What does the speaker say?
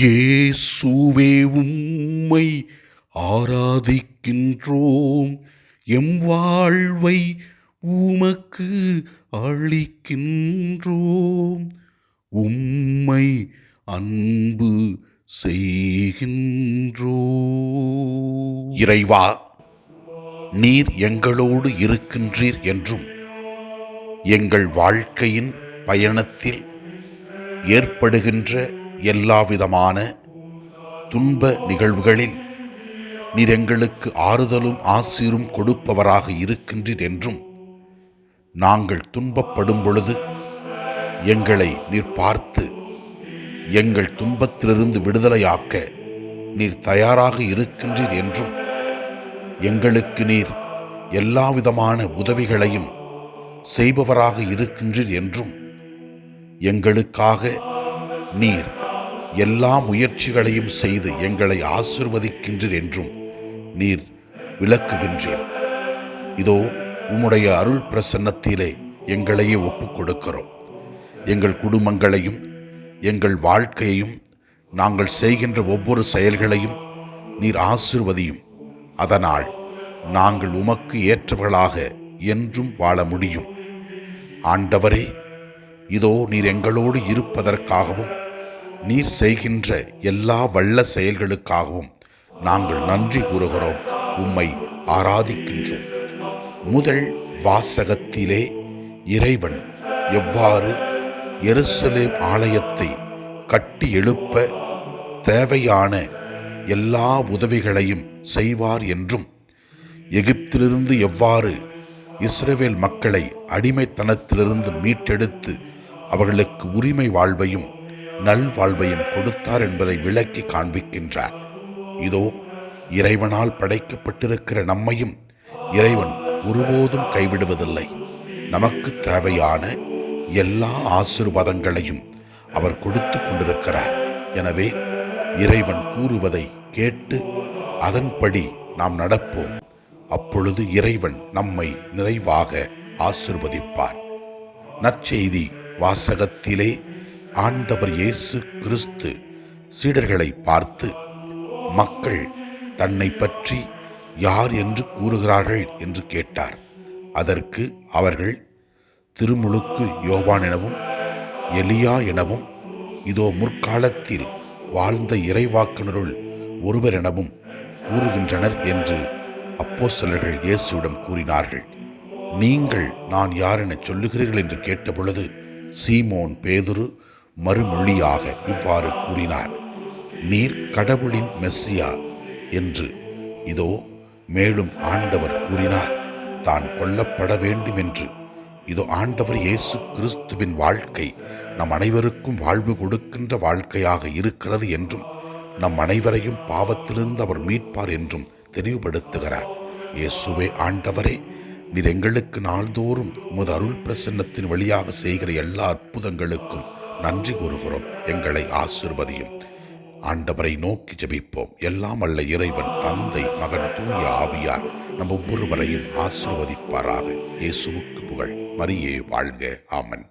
இயேசுவே உம்மை ஆராதிக்கின்றோம். எம் வாழ்வை உமக்கு அளிக்கின்றோம். உம்மை அன்பு செய்கின்றோ இறைவா நீர் எங்களோடு இருக்கின்றீர் என்றும் எங்கள் வாழ்க்கையின் பயணத்தில் ஏற்படுகின்ற எல்லாவிதமான துன்ப நிகழ்வுகளில் நீர் எங்களுக்கு ஆறுதலும் ஆசீரும் கொடுப்பவராக இருக்கின்றீர் என்றும் நாங்கள் துன்பப்படும் பொழுது எங்களை நீர் பார்த்து எங்கள் துன்பத்திலிருந்து விடுதலையாக்க நீர் தயாராக இருக்கின்றீர் என்றும் எங்களுக்கு நீர் எல்லாவிதமான உதவிகளையும் செய்பவராக இருக்கின்றீர் என்றும் எங்களுக்காக நீர் எல்லா முயற்சிகளையும் செய்து எங்களை ஆசிர்வதிக்கின்றீர் என்றும் நீர் விளக்குகின்றீர். இதோ உம்முடைய அருள் பிரசன்னத்திலே எங்களையே ஒப்புக் கொடுக்கிறோம் எங்கள் குடும்பங்களையும் எங்கள் வாழ்க்கையையும் நாங்கள் செய்கின்ற ஒவ்வொரு செயல்களையும் நீர் ஆசிர்வதியும். அதனால் நாங்கள் உமக்கு ஏற்றவர்களாக என்றும் வாழ முடியும். ஆண்டவரே இதோ நீர் எங்களோடு இருப்பதற்காகவும் நீர் செய்கின்ற எல்லா வல்ல செயல்களுக்காகவும் நாங்கள் நன்றி கூறுகிறோம். உம்மை ஆராதிக்கின்றோம். முதல் வாசகத்திலே இறைவன் எவ்வாறு எருசலேம் ஆலயத்தை கட்டி எழுப்ப தேவையான எல்லா உதவிகளையும் செய்வார் என்றும் எகிப்திலிருந்து எவ்வாறு இஸ்ரேவேல் மக்களை அடிமைத்தனத்திலிருந்து மீட்டெடுத்து அவர்களுக்கு உரிமை வாழ்வையும் நல்வாழ்வையும் கொடுத்தார் என்பதை விளக்கி காண்பிக்கின்றார். இதோ இறைவனால் படைக்கப்பட்டிருக்கிற நம்மையும் இறைவன் ஒருபோதும் கைவிடுவதில்லை. நமக்கு தேவையான எல்லா ஆசிர்வாதங்களையும் அவர் கொடுத்து கொண்டிருக்கிறார். எனவே இறைவன் கூறுவதை கேட்டு அதன்படி நாம் நடப்போம். அப்பொழுது இறைவன் நம்மை நிறைவாக ஆசிர்வதிப்பார். நற்செய்தி வாசகத்திலே ஆண்டவர் இயேசு கிறிஸ்து சீடர்களை பார்த்து மக்கள் தன்னை பற்றி யார் என்று கூறுகிறார்கள்? என்று கேட்டார். அதற்கு அவர்கள் திருமுழுக்கு யோவான் எனவும் எலியா எனவும் இதோ முற்காலத்தில் வாழ்ந்த இறைவாக்கினருள் ஒருவர் எனவும் கூறுகின்றனர் என்று அப்போ சிலர்கள் இயேசுவிடம் கூறினார்கள். நீங்கள் நான் யார் என சொல்லுகிறீர்கள்? என்று கேட்டபொழுது சீமோன் பேதுரு மறுமொழியாக இவ்வாறு கூறினார் நீர் கடவுளின் மெஸ்ஸியா என்று. இதோ மேலும் ஆண்டவர் கூறினார் தான் கொல்லப்பட வேண்டும் என்று இதோ ஆண்டவர் இயேசு கிறிஸ்துவின் வாழ்க்கை நம் அனைவருக்கும் வாழ்வு கொடுக்கின்ற வாழ்க்கையாக இருக்கிறது என்றும் நம் அனைவரையும் பாவத்திலிருந்து அவர் மீட்பார் என்றும் தெளிவுபடுத்துகிறார். இயேசுவே ஆண்டவரே நீர் எங்களுக்கு நாள்தோறும் உமது அருள் பிரசன்னத்தின் வழியாக செய்கிற எல்லா அற்புதங்களுக்கும் நன்றி கூறுகிறோம் எங்களை ஆசிர்வதியும். ஆண்டவரை நோக்கி ஜெபிப்போம். எல்லாம் அல்ல இறைவன் தந்தை மகன் தூய ஆவியார் நம் ஒவ்வொருவரையும் ஆசிர்வதிப்பாராக. இயேசுவுக்கு புகழ். மரியே வாழ்க. ஆமன்.